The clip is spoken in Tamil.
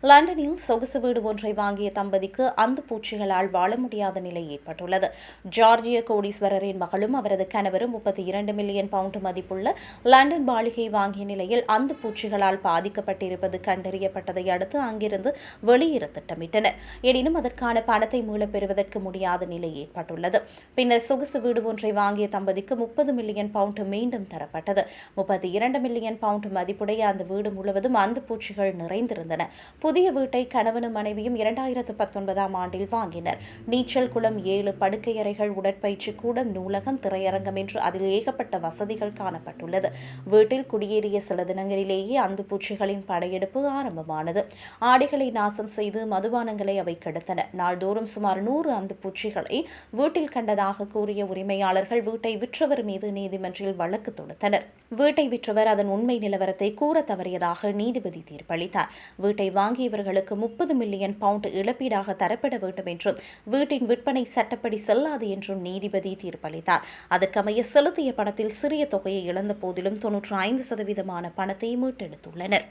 லண்டனில் சொகுசு வீடு ஒன்றை வாங்கிய தம்பதிக்கு அந்த பூச்சிகளால் வாழ முடியாத நிலை ஏற்பட்டுள்ளது. ஜார்ஜிய கோடீஸ்வரரின் மகளும் அவரது கணவரும் முப்பத்தி இரண்டு மில்லியன் பவுண்ட் மதிப்புள்ள லண்டன் மாளிகை வாங்கிய நிலையில் அந்த பூச்சிகளால் பாதிக்கப்பட்டிருப்பது கண்டறியப்பட்டதை அடுத்து அங்கிருந்து வெளியேற திட்டமிட்டனர். எனினும் அதற்கான பணத்தை மீளப் பெறுவதற்கு முடியாத நிலை ஏற்பட்டுள்ளது. பின்னர் சொகுசு வீடு ஒன்றை வாங்கிய தம்பதிக்கு முப்பது மில்லியன் பவுண்ட் மீண்டும் தரப்பட்டது. முப்பத்தி இரண்டு மில்லியன் பவுண்ட் மதிப்புடைய அந்த வீடு முழுவதும் அந்த பூச்சிகள் நிறைந்திருந்தன. புதிய வீட்டை கணவனும் மனைவியும் இரண்டாயிரத்து பத்தொன்பதாம் ஆண்டில் வாங்கினர். நீச்சல் குளம் ஏழு படுக்கையறைகள் உடற்பயிற்சி கூடம் நூலகம் திரையரங்கம் என்று அதில் ஏகப்பட்ட வசதிகள் காணப்பட்டுள்ளது. வீட்டில் குடியேறிய சில தினங்களிலேயே அந்து பூச்சிகளின் படையெடுப்பு ஆரம்பமானது. ஆடைகளை நாசம் செய்து மதுபானங்களை அவை கெடுத்தன. நாள்தோறும் சுமார் நூறு அந்து பூச்சிகளை வீட்டில் கண்டதாக கூறிய உரிமையாளர்கள் வீட்டை விற்றவர் மீது நீதிமன்றில் வழக்கு தொடுத்தனர். வீட்டை விற்றவர் அதன் உண்மை நிலவரத்தை கூற தவறியதாக நீதிபதி தீர்ப்பளித்தார். வீட்டை வாங்கி ஆகியவர்களுக்கு முப்பது மில்லியன் பவுண்ட் இழப்பீடாக தரப்பட வேண்டும் என்றும் வீட்டின் விற்பனை சட்டப்படி செல்லாது என்றும் நீதிபதி தீர்ப்பளித்தார். அதற்கமைய செலுத்திய பணத்தில் சிறிய தொகையை இழந்த போதிலும் தொன்னூற்று ஐந்து சதவீதமான பணத்தை மீட்டெடுத்துள்ளனர்.